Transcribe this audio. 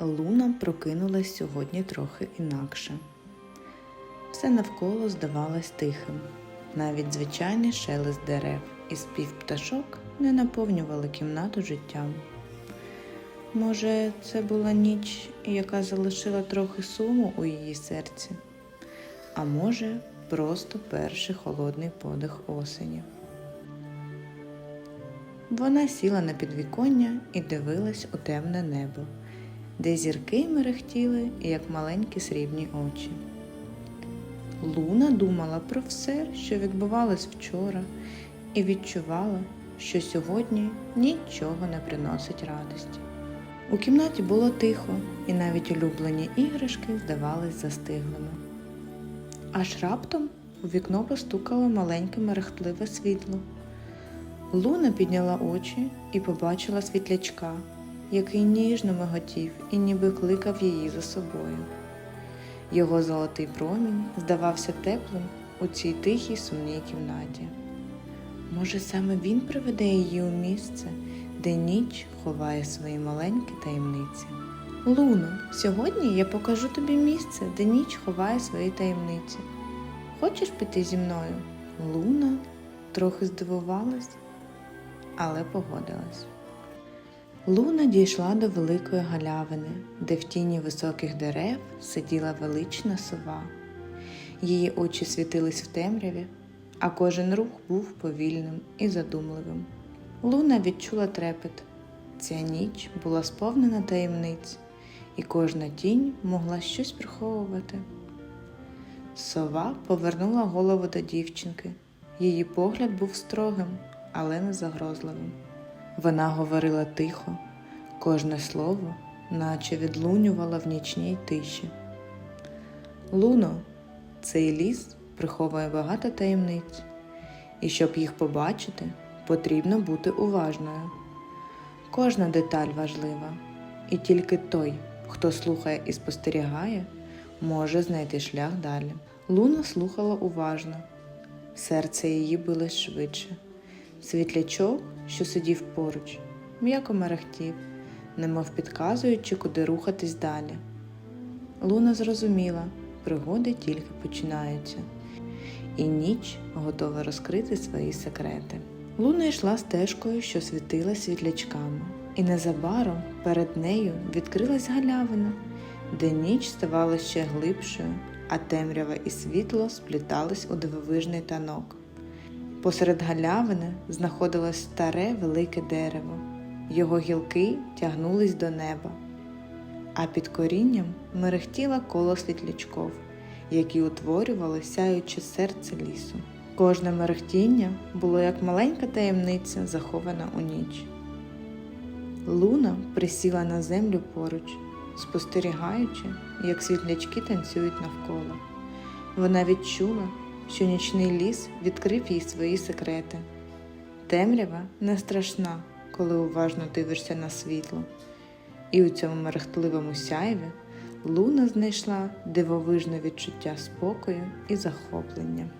Луна прокинулась сьогодні трохи інакше. Все навколо здавалось тихим. Навіть звичайний шелест дерев і спів пташок не наповнювали кімнату життям. Може, це була ніч, яка залишила трохи суму у її серці, а може, просто перший холодний подих осені. Вона сіла на підвіконня і дивилась у темне небо, де зірки мерехтіли, як маленькі срібні очі. Луна думала про все, що відбувалось вчора, і відчувала, що сьогодні нічого не приносить радості. У кімнаті було тихо, і навіть улюблені іграшки здавались застиглими. Аж раптом у вікно постукало маленьке мерехтливе світло. Луна підняла очі і побачила світлячка, який ніжно миготів і ніби кликав її за собою. Його золотий промінь здавався теплим у цій тихій сумній кімнаті. Може, саме він приведе її у місце, де ніч ховає свої маленькі таємниці. Луно, сьогодні я покажу тобі місце, де ніч ховає свої таємниці. Хочеш піти зі мною? Луна трохи здивувалась, але погодилась. Луна дійшла до великої галявини, де в тіні високих дерев сиділа велична сова. Її очі світились в темряві, а кожен рух був повільним і задумливим. Луна відчула трепет. Ця ніч була сповнена таємниць, і кожна тінь могла щось приховувати. Сова повернула голову до дівчинки. Її погляд був строгим, але не загрозливим. Вона говорила тихо, кожне слово, наче відлунювала в нічній тиші. Луно, цей ліс приховує багато таємниць, і щоб їх побачити, потрібно бути уважною. Кожна деталь важлива, і тільки той, хто слухає і спостерігає, може знайти шлях далі. Луна слухала уважно, серце її билось швидше. Світлячок, що сидів поруч, м'яко мерехтів, немов підказуючи, куди рухатись далі. Луна зрозуміла, пригоди тільки починаються, і ніч готова розкрити свої секрети. Луна йшла стежкою, що світила світлячками, і незабаром перед нею відкрилась галявина, де ніч ставала ще глибшою, а темрява і світло сплітались у дивовижний танок. Посеред галявини знаходилось старе велике дерево. Його гілки тягнулись до неба, а під корінням мерехтіло коло світлячков, які утворювали сяюче серце лісу. Кожне мерехтіння було як маленька таємниця, захована у ніч. Луна присіла на землю поруч, спостерігаючи, як світлячки танцюють навколо. Вона відчула, що нічний ліс відкрив їй свої секрети. Темрява не страшна, коли уважно дивишся на світло, і у цьому мерехтливому сяйві Луна знайшла дивовижне відчуття спокою і захоплення.